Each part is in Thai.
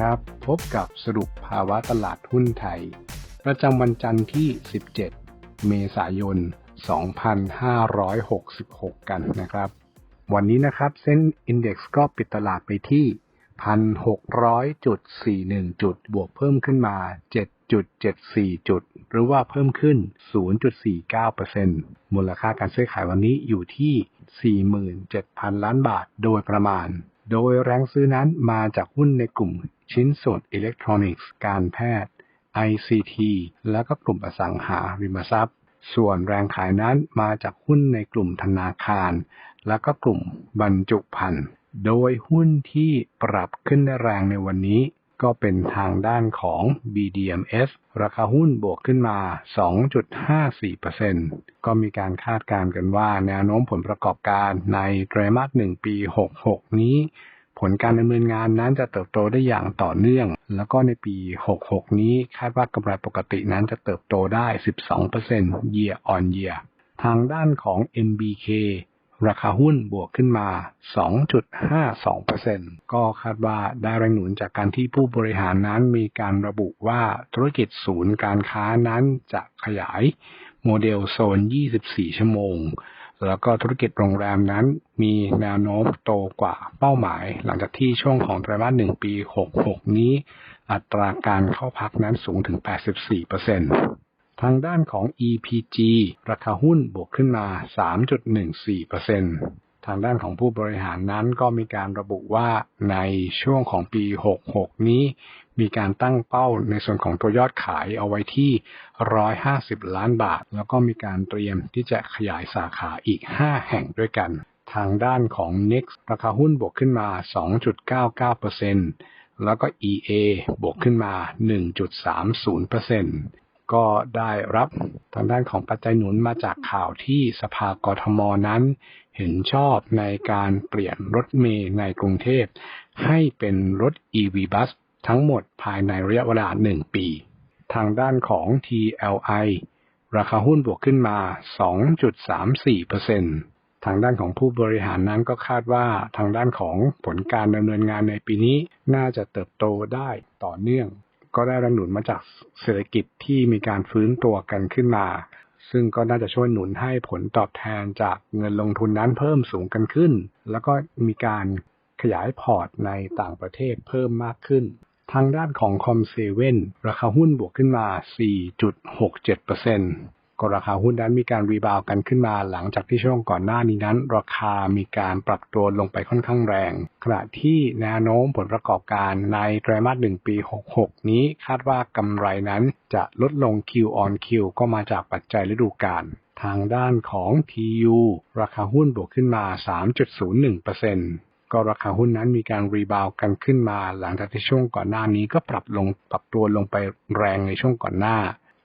ครับ พบกับสรุปภาวะตลาดหุ้นไทย ประจำวันจันทร์ที่ 17 เมษายน 2566 กันนะครับ วันนี้นะครับเส้น Index ก็ปิดตลาดไปที่ 1,600.41 จุด บวกเพิ่มขึ้นมา 7.74 จุด หรือว่าเพิ่มขึ้น 0.49%มูลค่าการซื้อขายวันนี้อยู่ที่ 47,000 ล้านบาทโดยประมาณโดยแรงซื้อนั้นมาจากหุ้นในกลุ่ม ชิ้นส่วนอิเล็กทรอนิกส์ การแพทย์ ICT และก็กลุ่มอสังหาริมทรัพย์ ส่วนแรงขายนั้นมาจากหุ้นในกลุ่มธนาคาร และก็กลุ่มบรรจุภัณฑ์ โดยหุ้นที่ปรับขึ้นได้แรงในวันนี้ก็เป็นทางด้านของ BDMs ราคาหุ้นบวกขึ้นมา 2.54%ก็มีการคาดการณ์กันว่าแนวโน้มผลประกอบการในไตรมาส 1 ปี 66 นี้ ผลการดำเนินงานนั้นจะเติบโตได้อย่างต่อเนื่อง แล้วก็ในปี 66 นี้คาดว่ากำไรปกตินั้นจะเติบโตได้ 12% year on year ทางด้านของ MBK ราคาหุ้นบวกขึ้นมา 2.52%ก็คาดว่าได้แรงหนุนจากการที่ผู้บริหารนั้นมีการระบุว่าธุรกิจศูนย์การค้านั้นจะขยายโมเดลโซน 24 ชั่วโมง แล้วก็ธุรกิจโรงแรมนั้นมีแนวโน้มโตกว่าเป้าหมาย หลังจากที่ช่วงของไตรมาส1ปี 66 นี้ อัตราการเข้าพักนั้นสูงถึง 84%ทางด้านของ EPG ราคาหุ้นบวกขึ้นมา 3.14%ทางด้านของผู้บริหารนั้นก็มีการระบุว่าในช่วงของปี 66 นี้ มีการตั้งเป้าในส่วนของตัวยอดขายเอาไว้ที่ 150 ล้านบาท แล้วก็มีการเตรียมที่จะขยายสาขาอีก 5 แห่งด้วยกัน ทางด้านของ Next ราคาหุ้นบวกขึ้นมา 2.99%แล้วก็ EA บวกขึ้นมา 1.30%ก็ได้รับทางด้านของปัจจัยหนุนมาจากข่าวที่สภากรทมนั้น เห็นชอบในการเปลี่ยนรถเมล์ในกรุงเทพ ให้เป็นรถ EV Bus ทั้งหมดภายในระยะเวลา 1 ปี ทางด้านของ TLI ราคาหุ้นบวกขึ้นมา 2.34%ทางด้านของผู้บริหารนั้นก็คาดว่าทางด้านของผลการดำเนินงานในปีนี้น่าจะเติบโตได้ต่อเนื่อง ก็ได้แรงหนุนมาจากเศรษฐกิจที่มีการฟื้นตัวกันขึ้นมา ซึ่งก็น่าจะช่วยหนุนให้ผลตอบแทนจากเงินลงทุนนั้นเพิ่มสูงกันขึ้น แล้วก็มีการขยายพอร์ตในต่างประเทศเพิ่มมากขึ้น ทางด้านของคอมเซเว่นราคาหุ้นบวกขึ้นมา 4.67%ก็ราคาหุ้นนั้นมีการรีบาวกันขึ้นมาหลังจากที่ช่วงก่อนหน้านี้นั้น ราคามีการปรับตัวลงไปค่อนข้างแรง ขณะที่แนวโน้มผลประกอบการในไตรมาส 1 ปี 66 นี้คาดว่ากำไรนั้นจะลดลง Q on Q ก็มาจากปัจจัยฤดูกาลทางด้านของ TU ราคาหุ้นบวกขึ้นมา 3.01% ก็ราคาหุ้นนั้นมีการรีบาวกันขึ้นมา หลังจากที่ช่วงก่อนหน้านี้ก็ปรับลงปรับตัวลงไปแรงในช่วงก่อนหน้า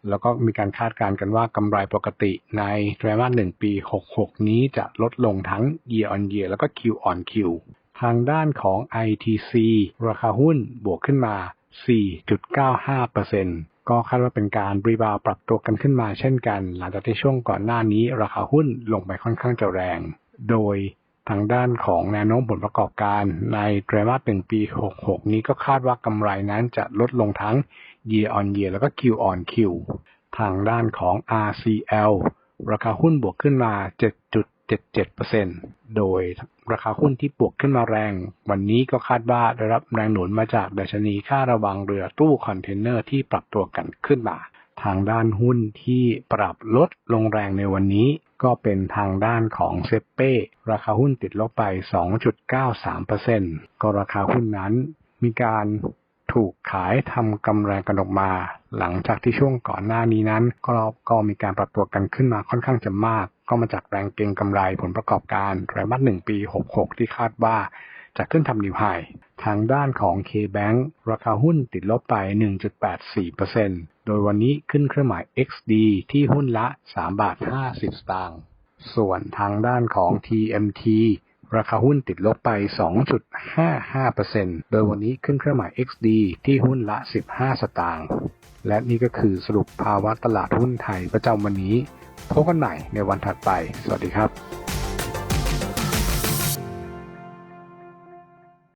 แล้วก็มีการคาดการณ์กันว่ากำไรปกติในไตรมาส1ปี 66 นี้จะลดลงทั้ง year on year แล้วก็ Q on Q ทางด้านของ ITC ราคาหุ้นบวกขึ้นมา 4.95%ก็คาดว่าเป็นการรีบาวปรับตัวกันขึ้นมาเช่นกัน หลังจากที่ช่วงก่อนหน้านี้ ราคาหุ้นลงไปค่อนข้างจะแรง โดย ทางด้านของแนวโน้มผลประกอบการในไตรมาส1ปี 66 นี้ก็คาดว่ากำไรนั้นจะลดลงทั้ง year on year แล้วก็ Q on Q ทางด้านของ RCL ราคาหุ้นบวกขึ้นมา 7.77%โดยราคาหุ้นที่บวกขึ้นมาแรง วันนี้ก็คาดว่าได้รับแรงหนุนมาจากดัชนีค่าระวังเรือตู้คอนเทนเนอร์ที่ปรับตัวกันขึ้นมา ทางด้านหุ้นที่ปรับลดลงแรงในวันนี้ ก็เป็นทางด้านของเซเป้ราคาหุ้นติดลบไป 2.93%ก็ราคาหุ้นนั้นมีการถูกขายทำกำไรกันออกมา หลังจากที่ช่วงก่อนหน้านี้นั้น ก็ก็มีการปรับตัวกันขึ้นมาค่อนข้างจะมาก ก็มาจากแรงเก็งกำไรผลประกอบการไตรมาส1ปี 66 ที่คาดว่า จะขึ้นทำนิวไฮทางด้านของ K-Bank ราคาหุ้นติดลบไป 1.84%โดยวันนี้ขึ้นเครื่องหมาย XD ที่หุ้นละ 3 บาท 50 สตางค์ ส่วนทางด้านของ TMT ราคาหุ้นติดลบไป 2.55%โดยวันนี้ขึ้นเครื่องหมาย XD ที่หุ้นละ 15 สตางค์ และนี่ก็คือสรุปภาวะตลาดหุ้นไทยประจำวันนี้ พบกันใหม่ในวันถัดไป สวัสดีครับ